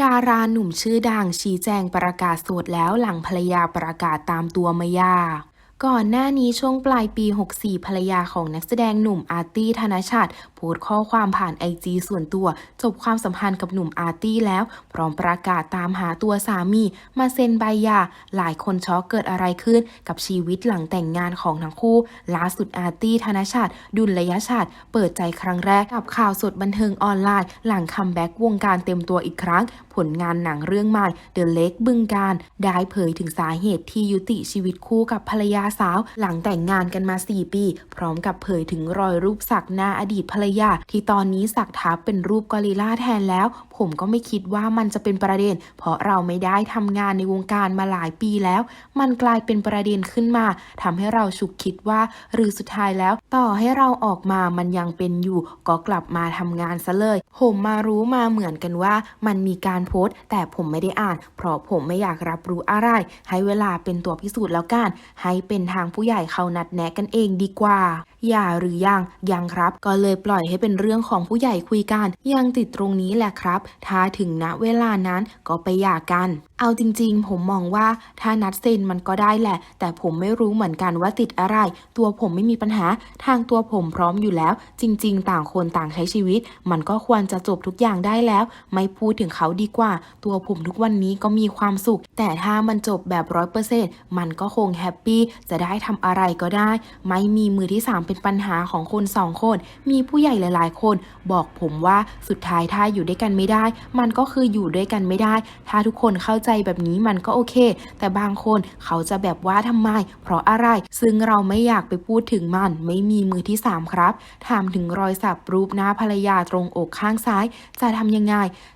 ดาราหนุ่มชื่อดังชี้แจงประกาศโสดแล้วหลังภรรยาประกาศตามตัวมายา ก่อนหน้านี้ช่วงปลายปี 64 ภรรยาของนักแสดงหนุ่มอาร์ตี้ธนชาติโพสต์ข้อความผ่านไอจีส่วนตัว จบความสัมพันธ์กับหนุ่มอาร์ตี้แล้ว พร้อมประกาศตามหาตัวสามี มาเซ็นใบหย่าหลายคนช็อกเกิดอะไรขึ้น กับชีวิตหลังแต่งงานของทั้งคู่ ล่าสุดอาร์ตี้ธนชาติ ดุลยชาติ เปิดใจครั้งแรกกับข่าวสดบันเทิงออนไลน์ หลังคัมแบ็กวงการเต็มตัวอีกครั้ง ผลงานหนังเรื่องใหม่ The Lake บึงการได้เผยถึงสาเหตุที่ยุติชีวิตคู่กับภรรยาสาว หลังแต่งงานกันมา 4 ปี พร้อมกับเผยถึงรอยรูปสักหน้าอดีตภรรยา ที่ตอนนี้สักทับเป็นรูปกอริลลาแทนแล้ว ผมก็ไม่คิดว่ามันจะเป็นประเด็น เพราะเราไม่ได้ทำงานในวงการมาหลายปีแล้ว มันกลายเป็นประเด็นขึ้นมาทำให้เราฉุกคิดว่า หรือสุดท้ายแล้ว ต่อให้เราออกมามันยังเป็นอยู่ ก็กลับมาทำงานซะเลย ผมมารู้มาเหมือนกันว่ามันมีการโพสต์ แต่ผมไม่ได้อ่าน เพราะผมไม่อยากรับรู้อะไร ให้เวลาเป็นตัวพิสูจน์แล้วกัน ให้เป็นทางผู้ใหญ่เขานัดแนะกันเองดีกว่า อย่าหรือยังยังครับ ก็เลยปล่อยให้เป็นเรื่องของผู้ใหญ่คุยกัน ยังติดตรงนี้แหละครับ ถ้าถึงณเวลานั้นก็ไปหย่ากัน เอาจริงๆ ผมมองว่าถ้านัดเซ็นมันก็ได้แหละ แต่ผมไม่รู้เหมือนกันว่าติดอะไร ตัวผมไม่มีปัญหา ทางตัวผมพร้อมอยู่แล้ว จริง ๆ ต่างคนต่างใช้ชีวิต มันก็ควรจะจบทุกอย่างได้แล้ว ไม่พูดถึงเขาดีกว่า ตัวผมทุกวันนี้ก็มีความสุขแต่ถ้ามันจบแบบร้อยเปอร์เซ็นต์มันก็คงแฮปปี้จะได้ทำอะไรก็ได้ ไม่มีมือที่สามเป็นปัญหาของคนสองคน มีผู้ใหญ่หลาย ๆ คน บอกผมว่าสุดท้ายถ้าอยู่ด้วยกันไม่ได้ มันก็คืออยู่ด้วยกันไม่ได้ ถ้าทุกคนเข้าใจแบบนี้มันก็โอเค แต่บางคนเขาจะแบบว่าทำไม เพราะอะไร ซึ่งเราไม่อยากไปพูดถึงมัน ไม่มีมือที่สามครับ ถามถึงรอยสักรูปหน้าภรรยาตรงอกข้างซ้าย จะทำยังไง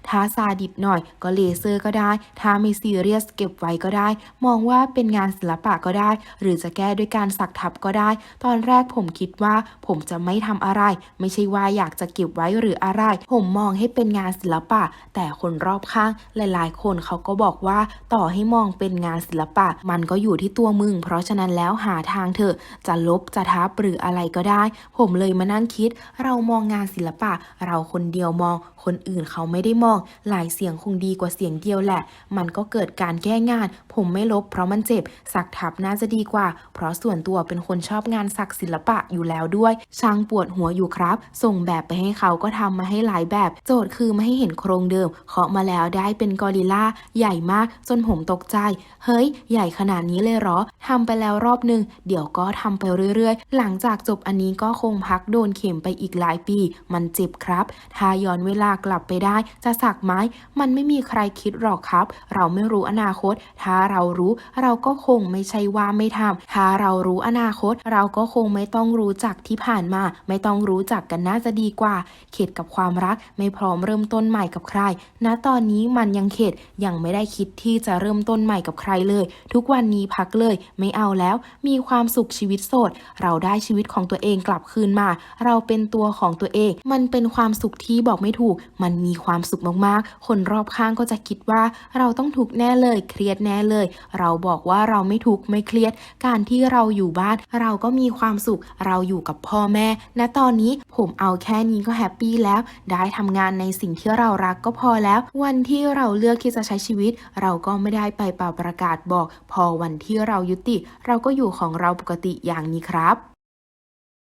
ถ้าซาดิสหน่อยก็เลเซอร์ก็ได้ ถ้าไม่ซีเรียสเก็บไว้ก็ได้ มองว่าเป็นงานศิลปะก็ได้ หรือจะแก้ด้วยการสักทับก็ได้ ตอนแรกผมคิดว่าผมจะไม่ทำอะไร ไม่ใช่ว่าอยากจะเก็บไว้หรืออะไร ผมมองให้เป็นงานศิลปะ แต่คนรอบข้างหลาย ๆ คนเขาก็บอกว่าต่อให้มองเป็นงานศิลปะ มันก็อยู่ที่ตัวมึง เพราะฉะนั้นแล้วหาทางเถอะจะลบจะทับหรืออะไรก็ได้ ผมเลยมานั่งคิด เรามองงานศิลปะ เราคนเดียวมอง คนอื่นเขาไม่ได้มอง หลายเสียงคงดีกว่าเสียงเดียวแหละ มันก็เกิดการแก้งาน ผมไม่ลบเพราะมันเจ็บ สักทับน่าจะดีกว่า เพราะส่วนตัวเป็นคนชอบงานสักศิลปะอยู่แล้วด้วย ช่างปวดหัวอยู่ครับ ส่งแบบไปให้เขาก็ทำมาให้หลายแบบ โจทย์คือไม่ให้เห็นโครงเดิม เคาะมาแล้วได้เป็นกอริลลาใหญ่มากจนผมตกใจ เฮ้ย ใหญ่ขนาดนี้เลยเหรอทำไปแล้วรอบหนึ่งเดี๋ยวก็ทำไปเรื่อยๆ หลังจากจบอันนี้ก็คงพักโดนเข็มไปอีกหลายปี มันเจ็บครับ ถ้าย้อนเวลากลับไปได้ จะสักไหมมันไม่มีใครคิดหรอกครับ เราไม่รู้อนาคต ถ้าเรารู้ เราก็คงไม่ใช่ว่าไม่ทำถ้าเรารู้อนาคต เราก็คงไม่ต้องรู้จักที่ผ่านมา ไม่ต้องรู้จักกันน่าจะดีกว่า เข็ดกับความรัก ไม่พร้อมเริ่มต้นใหม่กับใคร ณตอนนี้มันยังเข็ดยังไม่ได้คิดที่จะเริ่มต้นใหม่กับใครเลย ทุกวันนี้พักเลย ไม่เอาแล้ว มีความสุขชีวิตโสด เราได้ชีวิตของตัวเองกลับคืนมา เราเป็นตัวของตัวเอง มันเป็นความสุขที่บอกไม่ถูก มันมีความสุขมากๆ คนรอบข้างก็จะคิดว่า เราต้องทุกแน่เลย เครียดแน่เลยเราบอกว่าเราไม่ทุกข์ไม่เครียด การที่เราอยู่บ้าน เราก็มีความสุข เราอยู่กับพ่อแม่ณตอนนี้ผมเอาแค่นี้ก็แฮปปี้แล้ว ได้ทำงานในสิ่งที่เรารักก็พอแล้ว วันที่เราเลือกที่จะใช้ชีวิต เราก็ไม่ได้ไปเป่าประกาศบอก พอวันที่เรายุติ เราก็อยู่ของเราปกติอย่างนี้ครับ